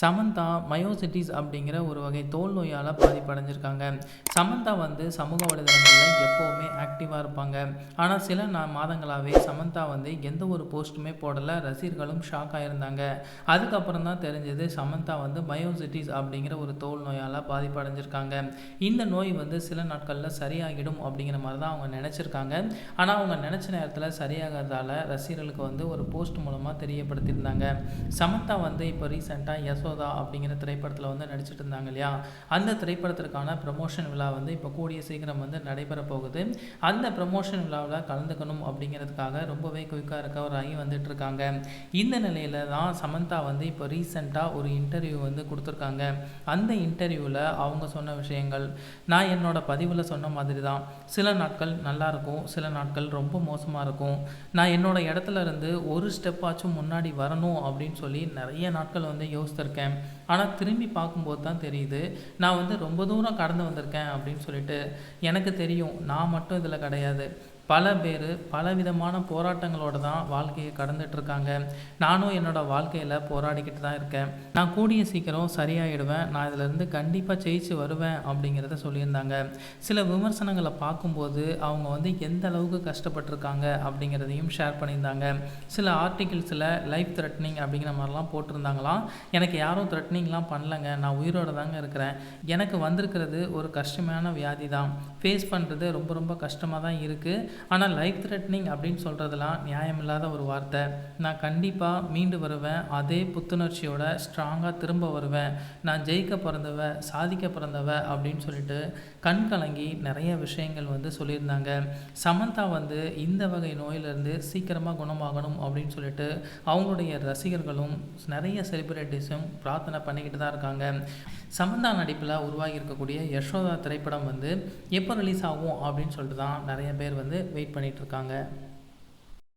Samantha myositis அப்படிங்கிற ஒரு வகை தோல் நோயால் பாதிப்படைஞ்சிருக்காங்க. சமந்தா வந்து சமூக வலைதளங்களில் எப்போவுமே ஆக்டிவாக இருப்பாங்க. ஆனால் சில நா மாதங்களாகவே சமந்தா வந்து எந்த ஒரு போஸ்ட்டுமே போடலை. ரசிகர்களும் ஷாக் ஆகியிருந்தாங்க அதுக்கப்புறம் தான் தெரிஞ்சது சமந்தா வந்து மயோசிட்டிஸ் அப்படிங்கிற ஒரு தோல் நோயால் பாதிப்படைஞ்சிருக்காங்க. இந்த நோய் வந்து சில நாட்களில் சரியாகிடும் அப்படிங்கிற மாதிரி தான் அவங்க நினச்சிருக்காங்க. ஆனால் அவங்க நினச்ச நேரத்தில் சரியாகிறதால ரசிகர்களுக்கு வந்து ஒரு போஸ்ட் மூலமாக தெரியப்படுத்தியிருந்தாங்க. சமந்தா வந்து இப்போ ரீசெண்டாக யசோதா அப்படிங்கிற திரைப்படத்தில் வந்து நடிச்சிட்டு இருந்தாங்க இல்லையா? அந்த திரைப்படத்திற்கான ப்ரமோஷன் விழா வந்து இப்போ கூடிய சீக்கிரம் வந்து நடைபெற போகுது. அந்த ப்ரமோஷன் விழாவில் கலந்துக்கணும் அப்படிங்கிறதுக்காக ரொம்பவே குயிக்காக ரெக்கவர் ஆகி வந்துட்டு இருக்காங்க. இந்த நிலையில தான் சமந்தா வந்து இப்போ ரீசெண்டாக ஒரு இன்டர்வியூ வந்து கொடுத்துருக்காங்க. அந்த இன்டர்வியூவில் அவங்க சொன்ன விஷயங்கள் நான் என்னோட பதிவில் சொன்ன மாதிரி தான் சில நாட்கள் நல்லா இருக்கும் சில நாட்கள் ரொம்ப மோசமாக இருக்கும். நான் என்னோட இடத்துல இருந்து ஒரு ஸ்டெப்பாச்சும் முன்னாடி வரணும் அப்படின்னு சொல்லி நிறைய நாட்கள் வந்து யோசித்திருக்கேன். ஆனால் திரும்பி பார்க்கும்போது தான் தெரியுது நான் வந்து ரொம்ப தூரம் கடந்து வந்திருக்கேன் அப்படின்னு சொல்லிட்டு எனக்கு தெரியும். நான் மட்டும் இதில் கிடையாது. பல பேர் பலவிதமான போராட்டங்களோட தான் வாழ்க்கையை கடந்துட்டு இருக்காங்க நானும் என்னோட வாழ்க்கையில் போராடிக்கிட்டு தான் இருக்கேன். நான் கூடிய சீக்கிரம் சரியாயிடுவேன். நான் இதிலேருந்து கண்டிப்பாக ஜெயிச்சு வருவேன் அப்படிங்கிறத சொல்லியிருந்தாங்க. சில விமர்சனங்களை பார்க்கும்போது அவங்க வந்து எந்த அளவுக்கு கஷ்டப்பட்டிருக்காங்க அப்படிங்கிறதையும் ஷேர் பண்ணியிருந்தாங்க. சில ஆர்டிகிள்ஸில் லைஃப் த்ரெட்னிங் அப்படிங்கிற மாதிரிலாம் போட்டிருந்தாங்களாம். எனக்கு யாரும் த்ரெட்னிங்லாம் பண்ணலங்க. நான் உயிரோட தாங்க இருக்கிறேன். எனக்கு வந்திருக்கிறது ஒரு கஷ்டமான வியாதி தான் ஃபேஸ் பண்ணுறது ரொம்ப ரொம்ப கஷ்டமாக தான் இருக்குது ஆனால் லைஃப் த்ரெட்னிங் அப்படின்னு சொல்கிறதுலாம் நியாயமில்லாத ஒரு வார்த்தை. நான் கண்டிப்பாக மீண்டு வருவேன். அதே புத்துணர்ச்சியோட ஸ்ட்ராங்காக திரும்ப வருவேன். நான் ஜெயிக்க பிறந்தவ சாதிக்க பிறந்தவ அப்படின்னு சொல்லிட்டு கண் கலங்கி நிறைய விஷயங்கள் வந்து சொல்லியிருந்தாங்க. சமந்தா வந்து இந்த வகை நோயிலிருந்து சீக்கிரமாக குணமாகணும் அப்படின்னு சொல்லிட்டு அவங்களுடைய ரசிகர்களும் நிறைய செலிபிரிட்டிஸும் பிரார்த்தனை பண்ணிக்கிட்டு தான் இருக்காங்க. சமந்தா நடிப்பில் உருவாகி இருக்கக்கூடிய யசோதா திரைப்படம் வந்து எப்போ ரிலீஸ் ஆகும் அப்படின்னு சொல்லிட்டு தான் நிறைய பேர் வந்து வெயிட் பண்ணிகிட்ருக்காங்க